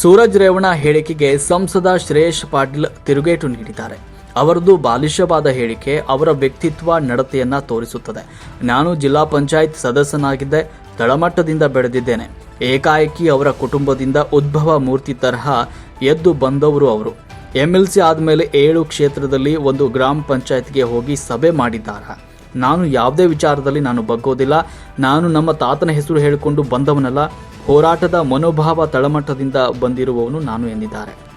ಸೂರಜ್ ರೇವಣ ಹೇಳಿಕೆಗೆ ಸಂಸದ ಶ್ರೇಯಸ್ ಪಾಟೀಲ್ ತಿರುಗೇಟು ನೀಡಿದ್ದಾರೆ. ಅವರದು ಬಾಲಿಶವಾದ ಹೇಳಿಕೆ ಅವರ ವ್ಯಕ್ತಿತ್ವ ನಡತೆಯನ್ನ ತೋರಿಸುತ್ತದೆ. ನಾನು ಜಿಲ್ಲಾ ಪಂಚಾಯತ್ ಸದಸ್ಯನಾಗಿದ್ದೆ, ತಳಮಟ್ಟದಿಂದ ಬೆಳೆದಿದ್ದೇನೆ. ಏಕಾಏಕಿ ಅವರ ಕುಟುಂಬದಿಂದ ಉದ್ಭವ ಮೂರ್ತಿ ತರಹ ಎದ್ದು ಬಂದವರು ಅವರು. ಎಂಎಲ್ಸಿ ಆದಮೇಲೆ ಏಳು ಕ್ಷೇತ್ರದಲ್ಲಿ ಒಂದು ಗ್ರಾಮ ಪಂಚಾಯತ್ಗೆ ಹೋಗಿ ಸಭೆ ಮಾಡಿದ್ದಾರೆ. ನಾನು ಯಾವುದೇ ವಿಚಾರದಲ್ಲಿ ನಾನು ಬಗ್ಗೋದಿಲ್ಲ. ನಾನು ನಮ್ಮ ತಾತನ ಹೆಸರು ಹೇಳಿಕೊಂಡು ಬಂದವನಲ್ಲ. ಹೋರಾಟದ ಮನೋಭಾವ ತಳಮಟ್ಟದಿಂದ ಬಂದಿರುವವನು ನಾನು ಎಂದಿದ್ದಾರೆ.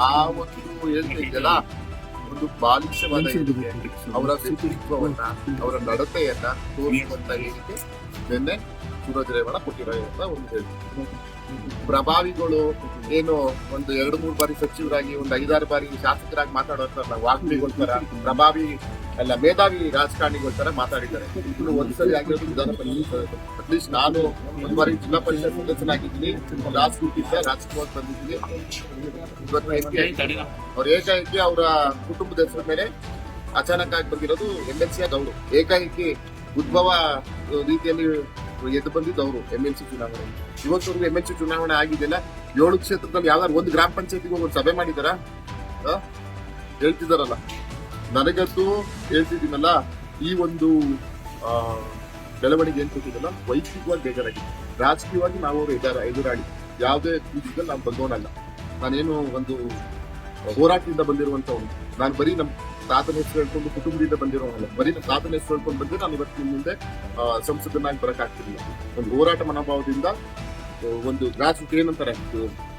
ಆ ಒಂದು ಹೇಳ್ತಾ ಒಂದು ಅವರ ವ್ಯಕ್ತಿತ್ವವನ್ನ, ಅವರ ನಡತೆಯನ್ನ ತೋರಿಸುವಂತ ಹೇಳಿಕೆ ನಿನ್ನೆ ಸೂರಜ್ ಕೊಟ್ಟಿರೋ ಅಂತ ಒಂದು ಹೇಳಿ ಪ್ರಭಾವಿಗಳು ಏನು ಒಂದು ಎರಡು ಮೂರು ಬಾರಿ ಸಚಿವರಾಗಿ, ಒಂದು ಐದಾರು ಬಾರಿ ಶಾಸಕರಾಗಿ ಮಾತಾಡೋಂತಾರಲ್ಲ ವಾಗ್ಮಿಗಳ ತರ ಪ್ರಭಾವಿ ಅಲ್ಲ, ಮೇಧಾವಿ ರಾಜಕಾರಣಿಗಳ ತರ ಮಾತಾಡಿದ್ದಾರೆ. ಇನ್ನು ಒಂದ್ಸರಿ ಆಗಿರೋದು ವಿಧಾನ ಪರಿಷತ್ ಅಟ್ಲೀಸ್ಟ್ ನಾನು ಒಂದು ಬಾರಿ ಜಿಲ್ಲಾ ಪರಿಷತ್ ಸದಸ್ಯನಾಗಿದ್ದೀನಿ. ರಾಜಕೀಯ ರಾಜಕುಮಾರ್ ಬಂದಿದ್ದೀನಿ. ಇವತ್ತು ಅವ್ರ ಏಕಾಏಕಿ ಅವರ ಕುಟುಂಬದ ಹೆಸರ ಮೇಲೆ ಅಚಾನಕ್ ಆಗಿ ಬಂದಿರೋದು ಎಂ ಎಲ್ ಸಿ ಅವರು ಏಕಾಏಕಿ ಉದ್ಭವ ರೀತಿಯಲ್ಲಿ ಎದ್ದು ಬಂದಿದ್ದು ಅವರು ಎಂ ಎಲ್ ಸಿ ಚುನಾವಣೆ ಇವತ್ತವರೆಗೂ ಎಂ ಎಲ್ ಸಿ ಚುನಾವಣೆ ಆಗಿದೆಯಲ್ಲ, ಏಳು ಕ್ಷೇತ್ರದಲ್ಲಿ ಯಾವ್ದಾದ್ರು ಒಂದು ಗ್ರಾಮ ಪಂಚಾಯತಿಗೆ ಒಂದು ಸಭೆ ಮಾಡಿದಾರ? ಹೇಳ್ತಿದಾರಲ್ಲ. ನನಗಂತೂ ಹೇಳ್ತಿದ್ದೀನಲ್ಲ, ಈ ಒಂದು ಬೆಳವಣಿಗೆ ಏನ್ ಕೊಟ್ಟಿದ್ದಲ್ಲ, ವೈಯಕ್ತಿಕವಾಗಿ ಬೇಜಾರಾಗಿದೆ. ರಾಜಕೀಯವಾಗಿ ನಾವು ಅವರು ಎದುರ ಯಾವುದೇ ವಿಷಯದಲ್ಲಿ ನಾನು ಬಂದವನಲ್ಲ. ನಾನೇನು ಒಂದು ಹೋರಾಟದಿಂದ ಬಂದಿರುವಂತವನು ನಾನು ಬರೀ ನಮ್ಮ ತಾತನ ಹೆಸರು ಹೇಳ್ಕೊಂಡು ಕುಟುಂಬದಿಂದ ಬಂದಿರೋನಲ್ಲ ಬರೀ ನಮ್ಮ ತಾತನ ಹೆಸರು ಹೇಳ್ಕೊಂಡು ಬಂದ್ರೆ ನಾನು ಇವತ್ತು ನಿಮ್ಮ ಮುಂದೆ ಸಂಸದನಾಗಿ ಬರಕ್ಕಾಗ್ತಿರ್ಲಿಲ್ಲ ಒಂದು ಹೋರಾಟ ಮನೋಭಾವದಿಂದ ಒಂದು ಗ್ರಾಸ್ ಏನಂತಾರೆ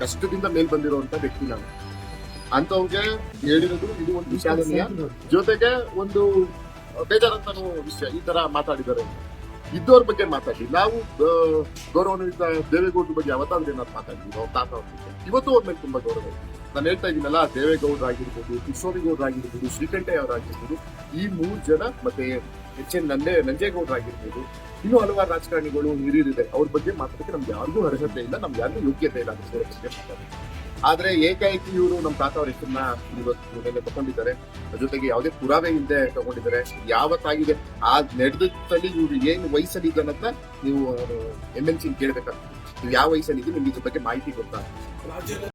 ಕಷ್ಟದಿಂದ ಮೇಲ್ ಬಂದಿರುವಂತ ವ್ಯಕ್ತಿ ನಾನು. ಅಂತವ್ಗೆ ಹೇಳಿರೋದು ಇದು ಒಂದು ವಿಷಾದನೀಯ ಜೊತೆಗೆ ಒಂದು ಬೇಜಾರಂತ ವಿಷಯ. ಈ ತರ ಮಾತಾಡಿದ್ದಾರೆ. ಇದ್ದವ್ರ ಬಗ್ಗೆ ಮಾತಾಡಿ. ನಾವು ಗೌರವಾನ್ವಿತ ದೇವೇಗೌಡರ ಬಗ್ಗೆ ಯಾವತ್ತಾದ್ರೂ ಏನಾದ್ರು ಮಾತಾಡಿದ್ವಿ ಅವ್ರ ತಾತ ಅವ್ರ ಇವತ್ತು ಅವ್ರ ಮೇಲೆ ತುಂಬಾ ಗೌರವ ಇದೆ. ನಾನು ಹೇಳ್ತಾ ಇದ್ದೀನಲ್ಲ ದೇವೇಗೌಡರು ಆಗಿರ್ಬೋದು ಕಿಶೋರಿಗೌಡರು ಆಗಿರ್ಬೋದು ಶ್ರೀಕಂಠಯ್ಯ ಅವರಾಗಿರ್ಬೋದು ಈ ಮೂರು ಜನ ಮತ್ತೆ ಎಚ್ ಎನ್ ನಂದೇ ನಂಜೇಗೌಡರು ಆಗಿರ್ಬೋದು ಇನ್ನೂ ಹಲವಾರು ರಾಜಕಾರಣಿಗಳು ಹಿರಿಯರಿದೆ ಅವ್ರ ಬಗ್ಗೆ ಮಾತಾಡಕ್ಕೆ ನಮ್ಗೆ ಯಾರಿಗೂ ಅರ್ಹತೆ ಇಲ್ಲ, ನಮ್ಗೆ ಯಾರಿಗೂ ಯೋಗ್ಯತೆ ಇಲ್ಲ ಅಂತ. ಆದ್ರೆ ಏಕಾಏಕಿ ಇವರು ನಮ್ಮ ತಾತ ಅವ್ರ ಹೆಸರನ್ನ ಇವತ್ತು ಮೇಲೆ ತಗೊಂಡಿದ್ದಾರೆ. ಜೊತೆಗೆ ಯಾವುದೇ ಪುರಾವೆ ಇಲ್ಲದೆ ತಗೊಂಡಿದ್ದಾರೆ. ಯಾವತ್ತಾಗಿದೆ? ಆ ನಡೆದಲ್ಲಿ ಇವ್ರು ಏನು ವಯಸ್ಸಲ್ಲಿ ಅಂತ ನೀವು ಎಂ ಎಲ್ ಸಿ ಕೇಳ್ಬೇಕಾಗ್ತದೆ. ನೀವು ಯಾವ ವಯಸ್ಸಲ್ಲಿ ನಿಮ್ಗೆ ಇದ್ರ ಬಗ್ಗೆ ಮಾಹಿತಿ ಗೊತ್ತಾ